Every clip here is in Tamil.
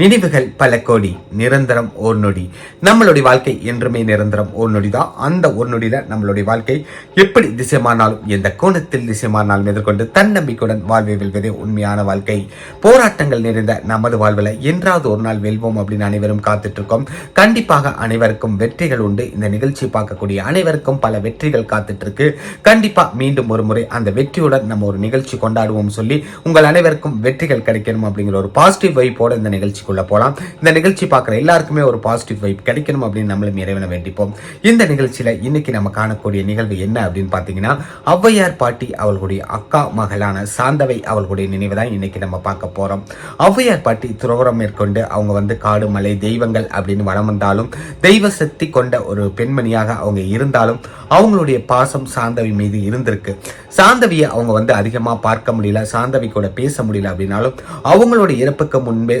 நினைவுகள் பல கோடி நிரந்தரம் ஓர் நொடி. நம்மளுடைய வாழ்க்கை என்றுமே நிரந்தரம் ஓர் நொடி தான் அந்த ஒரு நொடியில நம்மளுடைய வாழ்க்கை எப்படி திசைமானாலும் எந்த கோணத்தில் திசைமானாலும் எதிர்கொண்டு தன்னம்பிக்கையுடன் வாழ்வை வெல்வதே உண்மையான வாழ்க்கை. போராட்டங்கள் நிறைந்த நமது வாழ்வில் என்றாவது ஒரு நாள் வெல்வோம் அப்படின்னு அனைவரும் காத்துட்டு இருக்கோம் கண்டிப்பாக அனைவருக்கும் வெற்றிகள் உண்டு. இந்த நிகழ்ச்சி பார்க்கக்கூடிய அனைவருக்கும் பல வெற்றிகள் காத்துட்டு இருக்கு கண்டிப்பா மீண்டும் ஒரு முறை அந்த வெற்றியுடன் நம்ம ஒரு நிகழ்ச்சி கொண்டாடுவோம் சொல்லி உங்கள் அனைவருக்கும் வெற்றிகள் கிடைக்கணும் அப்படிங்கிற ஒரு பாசிட்டிவ் வைப்போட இந்த நிகழ்ச்சி நிகழ்ச்சிக்குள்ளே போகலாம் இந்த நிகழ்ச்சி பார்க்குற எல்லாருக்குமே ஒரு பாசிட்டிவ் வைப் கிடைக்கணும் அப்படின்னு நம்மளும் இறைவனை வேண்டிப்போம். இந்த நிகழ்ச்சியில் இன்னைக்கு நம்ம காணக்கூடிய நிகழ்வு என்ன அப்படின்னு பார்த்தீங்கன்னா ஔவையார் பாட்டி அவர்களுடைய அக்கா மகளான சாந்தவை அவர்களுடைய நினைவு தான் இன்னைக்கு நம்ம பார்க்க போகிறோம் ஔவையார் பாட்டி துறவரம் மேற்கொண்டு அவங்க வந்து காடு மலை தெய்வங்கள் அப்படின்னு வளம் வந்தாலும் தெய்வ சக்தி கொண்ட ஒரு பெண்மணியாக அவங்க இருந்தாலும் அவங்களுடைய பாசம் சாந்தவி மீது இருந்திருக்கு. சாந்தவியை அவங்க வந்து அதிகமாக பார்க்க முடியல சாந்தவி கூட பேச முடியல அப்படின்னாலும் அவங்களோட இறப்புக்கு முன்பே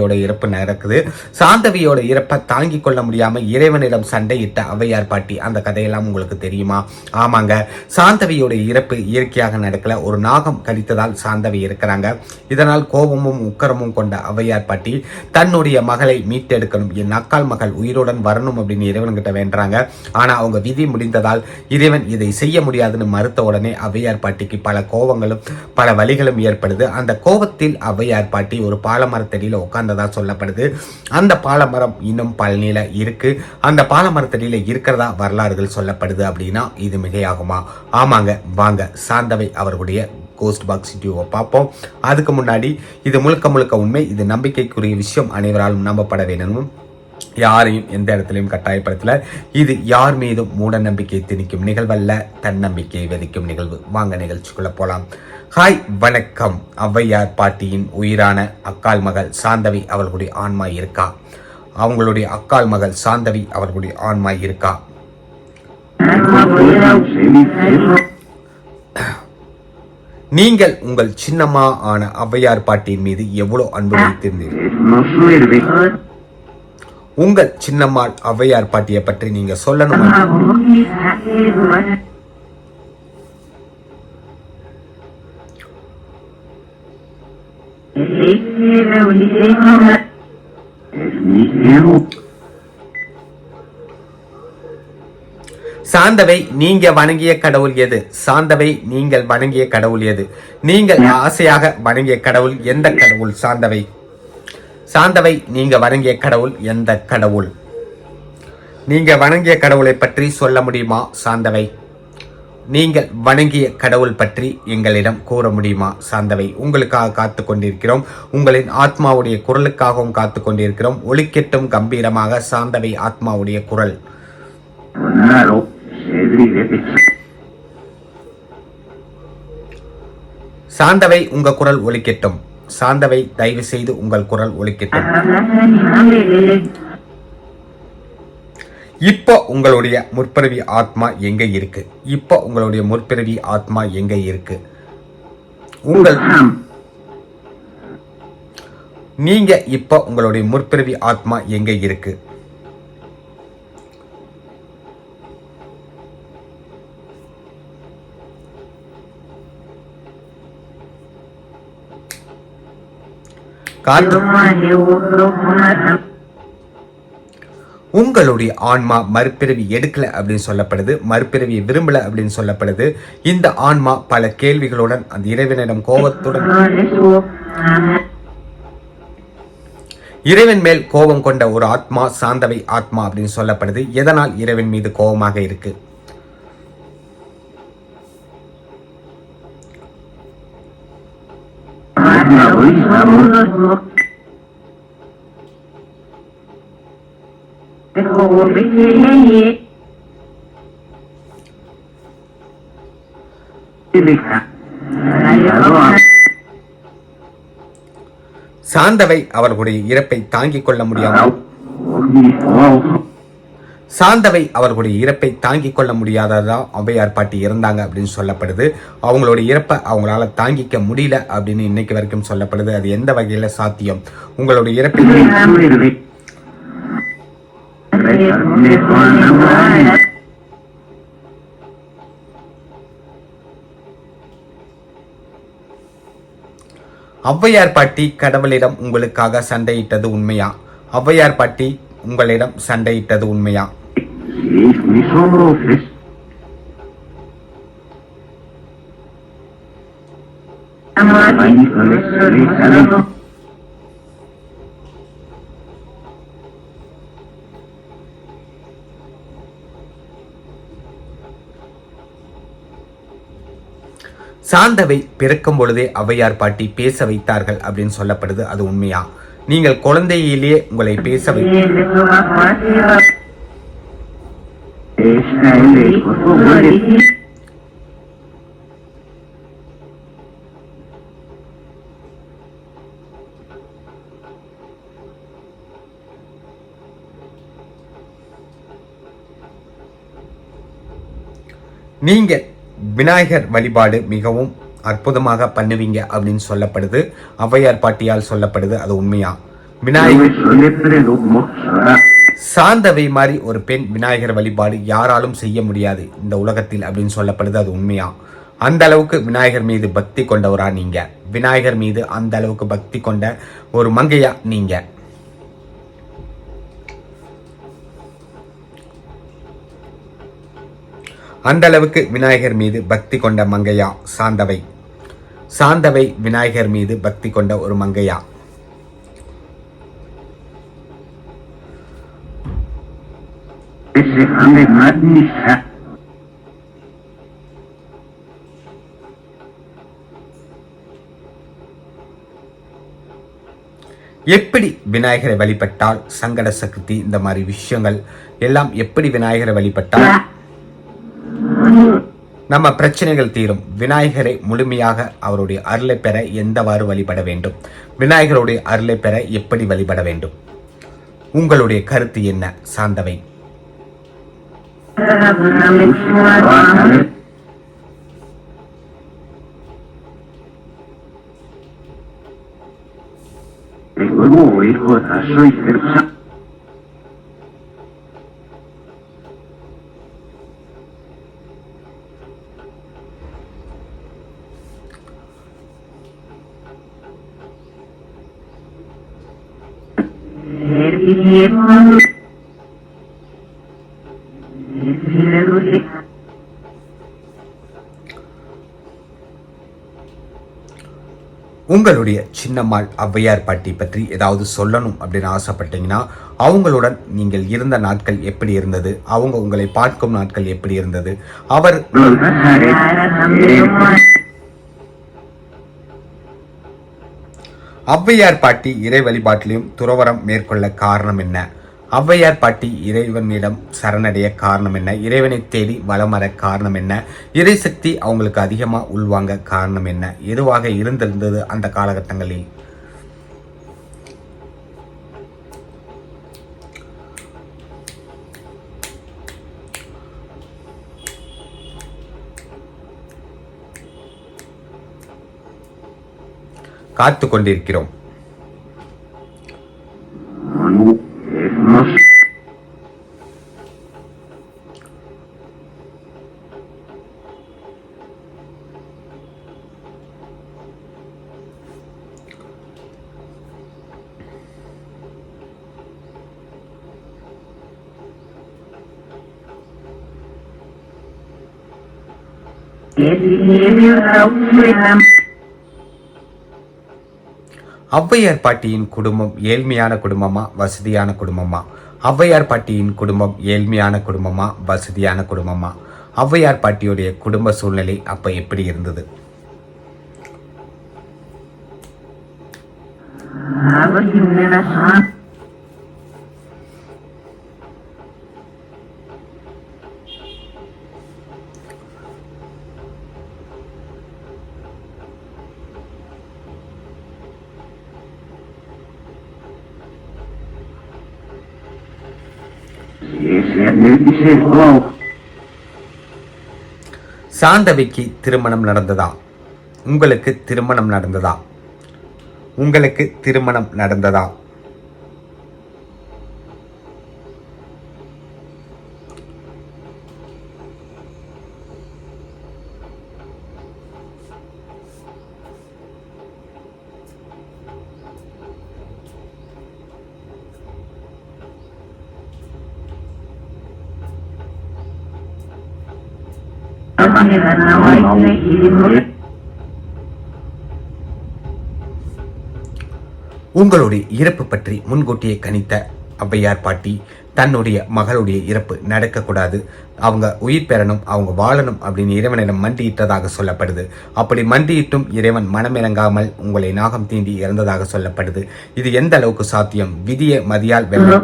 சாந்தவியோட இறப்பு நடக்குது. சாந்தவியோட இறப்பை தாங்கி கொள்ள முடியாம இறைவனிடம் சண்டையிட்ட அவையார் பாட்டி அந்த கதையெல்லாம் உங்களுக்கு தெரியுமா? ஆமாங்க. சாந்தவியோட இறப்பு இயற்கையாக நடக்கல. ஒரு நாகம் கடித்ததால் சாந்தவி இருக்கிறாங்க இதனால் கோபமும் உக்கரமும் கொண்ட அவையார் பாட்டி தன்னுடைய மகளை மீட்டெடுக்கணும். என் அக்கால் மகள் உயிருடன் வரணும் அப்படின்னு இறைவன்கிட்ட வேண்டுறாங்க. ஆனா அவங்க விதி முடிந்ததால் இறைவன் இதை செய்ய முடியாதுன்னு மறுத்த உடனே ஔவையார் பாட்டிக்கு பல கோபங்களும் பல வழிகளும் ஏற்படுது. அந்த கோபத்தில் ஔவையார் பாட்டி ஒரு பாலமரத்தடியில இருந்ததாக சொல்லப்படுது. அந்த பாலமரம் இன்னும் பழனியில் இருக்கு. அந்த பாலமரத்தடியில இருக்கிறதா வரலாறுகள் சொல்லப்படுது அப்படின்னா இது மிகையாகுமா? ஆமாங்க வாங்க சாந்தவை அவர்களுடைய கோஸ்ட் பாக்ஸ் டியூவை பார்ப்போம். அதுக்கு முன்னாடி இது முழுக்க முழுக்க உண்மை இது நம்பிக்கைக்குரிய விஷயம் அனைவராலும் நம்பப்பட வேணும் யாரையும் எந்த இடத்துலையும் கட்டாயப்படுத்தல. இது யார் மீதும் மூட நம்பிக்கை திணிக்கும் நிகழ்வல்ல. தன்னம்பிக்கையை விதிக்கும் நிகழ்வு. வாங்க நிகழ்ச்சிக்குள்ள போலாம். ஹாய் வணக்கம். ஔவையார் பாட்டியின் உயிரான அக்கால் மகள் சாந்தவி அவர்களுடைய ஆன்மா இருக்கா? அவங்களுடைய அக்கால் மகள் சாந்தவி அவர்களுடைய ஆன்மா இருக்கா? நீங்கள் உங்கள் சின்னம்மா ஆன ஔவையார் பாட்டியின் மீது எவ்வளவு அன்பு வைத்திருந்தீர்கள்? உங்கள் சின்னம்மாள் ஔவையார் பாட்டியை பற்றி நீங்க சொல்லணும்? சாந்தவை நீங்க வணங்கிய கடவுள் எது? சாந்தவை நீங்கள் வணங்கிய கடவுள் எது? நீங்கள் ஆசையாக வணங்கிய கடவுள் எந்த கடவுள்? சாந்தவை. சாந்தவை நீங்க வணங்கிய கடவுள் எந்த கடவுள்? நீங்க வணங்கிய கடவுளை பற்றி சொல்ல முடியுமா சாந்தவை? நீங்கள் வணங்கிய கடவுள் பற்றி எங்களிடம் கூற முடியுமா சாந்தவை? உங்களுக்காக காத்து கொண்டிருக்கிறோம். உங்களின் ஆத்மாவுடைய குரலுக்காகவும் காத்து கொண்டிருக்கிறோம். ஒலிக்கெட்டும் கம்பீரமாக சாந்தவை ஆத்மாவுடைய குரல். சாந்தவை உங்க குரல் ஒலிக்கட்டும் சாந்தவை தயவு செய்து உங்கள் குரல் ஒழிக்கட்டும் இப்போ உங்களுடைய முற்பிறவி ஆத்மா எங்க இருக்கு? இப்போ உங்களுடைய முற்பிறவி ஆத்மா எங்க இருக்கு? உங்கள் நீங்க இப்போ உங்களுடைய முற்பிறவி ஆத்மா எங்க இருக்கு? காற்று. உங்களுடைய ஆன்மா மறுபிறவி எடுக்கல அப்படின்னு சொல்லப்படுது மறுபிறவி விரும்பல அப்படின்னு சொல்லப்படுது. இந்த ஆன்மா பல கேள்விகளுடன் அந்த இறைவனிடம் கோபத்துடன் இறைவன் மேல் கோபம் கொண்ட ஒரு ஆத்மா சாந்தவை ஆத்மா அப்படின்னு சொல்லப்படுது. எதனால் இறைவன் மீது கோபமாக இருக்கு? சாந்தவை அவர்களுடைய இறப்பை தாங்கிக் கொள்ள முடியாமல். சாந்தவை அவர்களுடைய இறப்பை தாங்கிக் கொள்ள முடியாததான் ஔவையார் பாட்டி இறந்தாங்க அப்படின்னு சொல்லப்படுது. அவங்களுடைய இறப்பை அவங்களால தாங்கிக்க முடியல அப்படின்னு இன்னைக்கு வரைக்கும் சொல்லப்படுது. அது எந்த வகையில சாத்தியம்? உங்களுடைய இறப்பை ஔவையார் பாட்டி கடவுளிடம் உங்களுக்காக சண்டையிட்டது உண்மையா? ஔவையார் பாட்டி உங்களிடம் சண்டையிட்டது உண்மையா? சாந்தவை பிறக்கும் பொழுதே ஔவையார் பாட்டி பேச வைத்தார்கள் அப்படின்னு சொல்லப்படுது அது உண்மையா? நீங்கள் குழந்தையிலேயே உங்களை பேச வை நீங்க விநாயகர் வழிபாடு மிகவும் அற்புதமாக பண்ணுவீங்க அப்படின்னு சொல்லப்படுது. ஔவையார் பாட்டியால் சொல்லப்படுது அது உண்மையா? விநாயகர் சாந்தவை மாதிரி ஒரு பெண் விநாயகர் வழிபாடு யாராலும் செய்ய முடியாது இந்த உலகத்தில் அப்படின்னு சொல்லப்படுது அது உண்மையா? அந்த அளவுக்கு விநாயகர் மீது பக்தி கொண்டவரா நீங்க? விநாயகர் மீது அந்த அளவுக்கு பக்தி கொண்ட ஒரு மங்கையா நீங்க? அந்த அளவுக்கு விநாயகர் மீது பக்தி கொண்ட மங்கையா சாந்தவை? சாந்தவை விநாயகர் மீது பக்தி கொண்ட ஒரு மங்கையா? Ese ame magnifica. எப்படி விநாயகரை வழிபட்டால் சங்கட சக்தி இந்த மாதிரி விஷயங்கள் எல்லாம் எப்படி விநாயகரை வழிபட்டால்? நம்ம பிரச்சனைகள் தீரும். விநாயகரை முழுமையாக அவருடைய அருளை பெற எந்தவாறு வழிபட வேண்டும்? விநாயகருடைய அருளை பெற எப்படி வழிபட வேண்டும்? உங்களுடைய கருத்து என்ன சாந்தவை? El nuevo hijo de soy Versa. Thank you. உங்களுடைய சின்னம்மாள் ஔவையார் பாட்டி பற்றி ஏதாவது சொல்லணும் அப்படின்னு ஆசைப்பட்டீங்கன்னா அவங்களுடன் நீங்கள் இருந்த நாட்கள் எப்படி இருந்தது? அவங்க உங்களை பார்க்கும் நாட்கள் எப்படி இருந்தது? அவர் ஔவையார் பாட்டி இறை வழிபாட்டிலையும் துறவரம் மேற்கொள்ள காரணம் என்ன? ஔவையார் பாட்டி இறைவனிடம் சரணடைய காரணம் என்ன? இறைவனை தேடி வளம் வர காரணம் என்ன? இறை சக்தி அவங்களுக்கு அதிகமாக உள்வாங்க காரணம் என்ன? எதுவாக இருந்திருந்தது அந்த காலகட்டங்களில்? காத்து கொண்டிருக்கிறோம் ஔவையார் பாட்டியின் குடும்பம் ஏழ்மையான குடும்பமா வசதியான குடும்பமா? ஔவையார் பாட்டியின் குடும்பம் ஏழ்மையான குடும்பமா வசதியான குடும்பமா? ஔவையார் பாட்டியுடைய குடும்ப சூழ்நிலை அப்ப எப்படி இருந்தது? அவர் சாந்தவிக்கு திருமணம் நடந்ததா? உங்களுக்கு திருமணம் நடந்ததா? உங்களுக்கு திருமணம் நடந்ததா? உங்களுடைய இறப்பு பற்றி முன்கூட்டியே கணித்த ஔவையார் பாட்டி தன்னுடைய மகளுடைய இறப்பு நடக்கக்கூடாது. அவங்க உயிர் பெறணும் அவங்க வாழணும் அப்படின்னு இறைவனிடம் மண்டியிட்டதாக சொல்லப்படுது. அப்படி மண்டியிட்டும் இறைவன் மனமிறங்காமல் உங்களை நாகம் தீண்டி இறந்ததாக சொல்லப்படுது. இது எந்த அளவுக்கு சாத்தியம்? விதியை மதியால் வெல்ல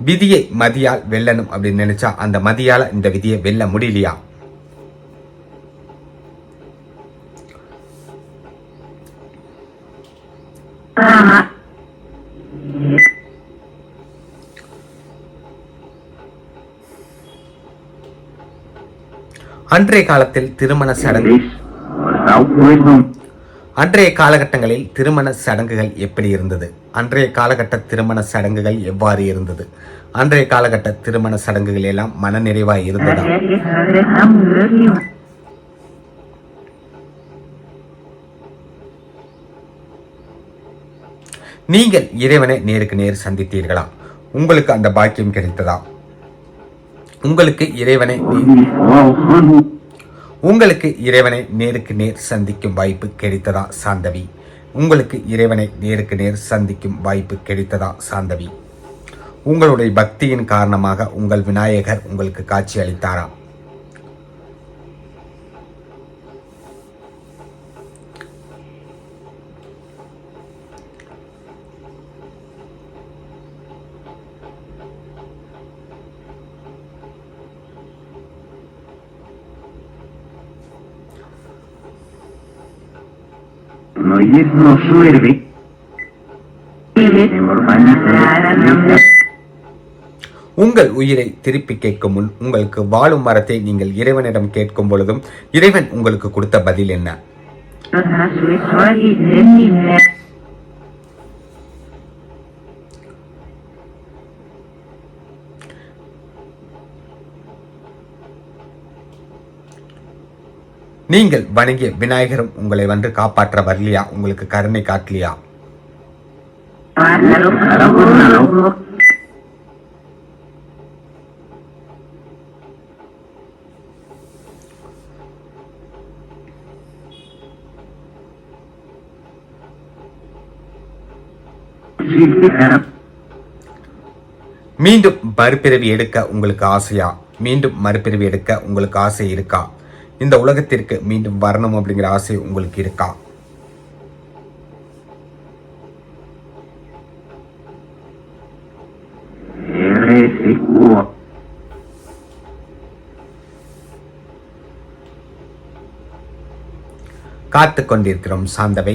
விதியை மதியால் வெல்லணும் அப்படின்னு நினைச்சா அந்த மதியால இந்த விதியை வெல்ல முடியலையா? அன்றைய காலத்தில் திருமண சடங்கு. அன்றைய காலகட்டங்களில் திருமண சடங்குகள் எப்படி இருந்தது? அன்றைய காலகட்ட திருமண சடங்குகள் எவ்வாறு இருந்தது? அன்றைய காலகட்ட திருமண சடங்குகள் எல்லாம் மனநிறைவாய் இருந்ததா? நீங்கள் இறைவனை நேருக்கு நேர் சந்தித்தீர்களா? உங்களுக்கு அந்த பாக்கியம் கிடைத்ததா? உங்களுக்கு இறைவனை உங்களுக்கு இறைவனை நேருக்கு நேர் சந்திக்கும் வாய்ப்பு கிடைத்ததா சாந்தவி? உங்களுக்கு இறைவனை நேருக்கு நேர் சந்திக்கும் வாய்ப்பு கிடைத்ததா சாந்தவி? உங்களுடைய பக்தியின் காரணமாக உங்கள் விநாயகர் உங்களுக்கு காட்சி அளித்தாரா? No jedno suervi. உங்கள் உயிரை திருப்பி கேட்கும் முன் உங்களுக்கு வாழும் மரத்தை நீங்கள் இறைவனிடம் கேட்கும் பொழுதும் இறைவன் உங்களுக்கு கொடுத்த பதில் என்ன? நீங்கள் வணங்கிய விநாயகரும் உங்களை வந்து காப்பாற்ற வரலையா உங்களுக்கு கருணை காட்டலையா? மீண்டும் மறுபிறவி எடுக்க உங்களுக்கு ஆசையா? மீண்டும் மறுபிறவி எடுக்க உங்களுக்கு ஆசை இருக்கா? இந்த உலகத்திற்கு மீண்டும் வரணும் அப்படிங்கிற ஆசை உங்களுக்கு இருக்கா? காத்து கொண்டிருக்கிறோம் சாந்தவை.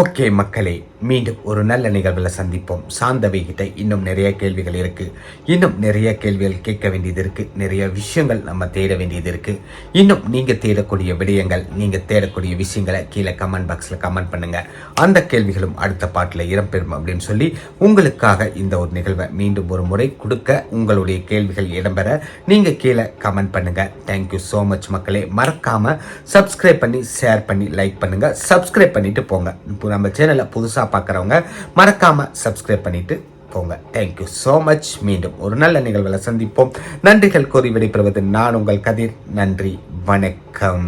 ஓகே மக்களே மீண்டும் ஒரு நல்ல நிகழ்வில் சந்திப்போம். சாந்தவி கிட்ட இன்னும் நிறைய கேள்விகள் இருக்கு. இன்னும் நிறைய கேள்விகள் கேட்க வேண்டியது இருக்கு. நிறைய விஷயங்கள் நம்ம தேட வேண்டியது இருக்கு. இன்னும் நீங்க தேடக்கூடிய விடயங்கள் நீங்க தேடக்கூடிய விஷயங்களை கீழே கமெண்ட் பாக்ஸ்ல கமெண்ட் பண்ணுங்க. அந்த கேள்விகளும் அடுத்த பாட்டில் இடம்பெறும் அப்படின்னு சொல்லி உங்களுக்காக இந்த ஒரு நிகழ்வை மீண்டும் ஒரு முறை கொடுக்க உங்களுடைய கேள்விகள் இடம்பெற நீங்க கீழே கமெண்ட் பண்ணுங்க. தேங்க்யூ ஸோ மச் மக்களே. மறக்காம சப்ஸ்கிரைப் பண்ணி ஷேர் பண்ணி லைக் பண்ணுங்க. சப்ஸ்கிரைப் பண்ணிட்டு போங்க. இப்போ நம்ம சேனலை புதுசாக பார்க்குறவங்க மறக்காமல் சப்ஸ்கிரைப் பண்ணிவிட்டு போங்க. தேங்க்யூ ஸோ மச் மீண்டும் ஒரு நல்ல நிகழ்வில் சந்திப்போம். நன்றிகள் கூறி விடைபெறுவது நான் உங்கள் கதிர். நன்றி வணக்கம்.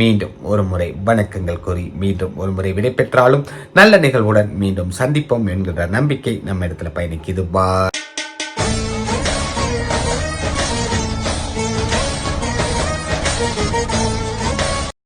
மீண்டும் ஒரு முறை வணக்கங்கள் கூறி மீண்டும் ஒரு முறை விடைபெற்றாலும் நல்ல நிகழ்வுடன் மீண்டும் சந்திப்போம் என்கிற நம்பிக்கை நம்ம இடத்துல பயணிக்குது. பா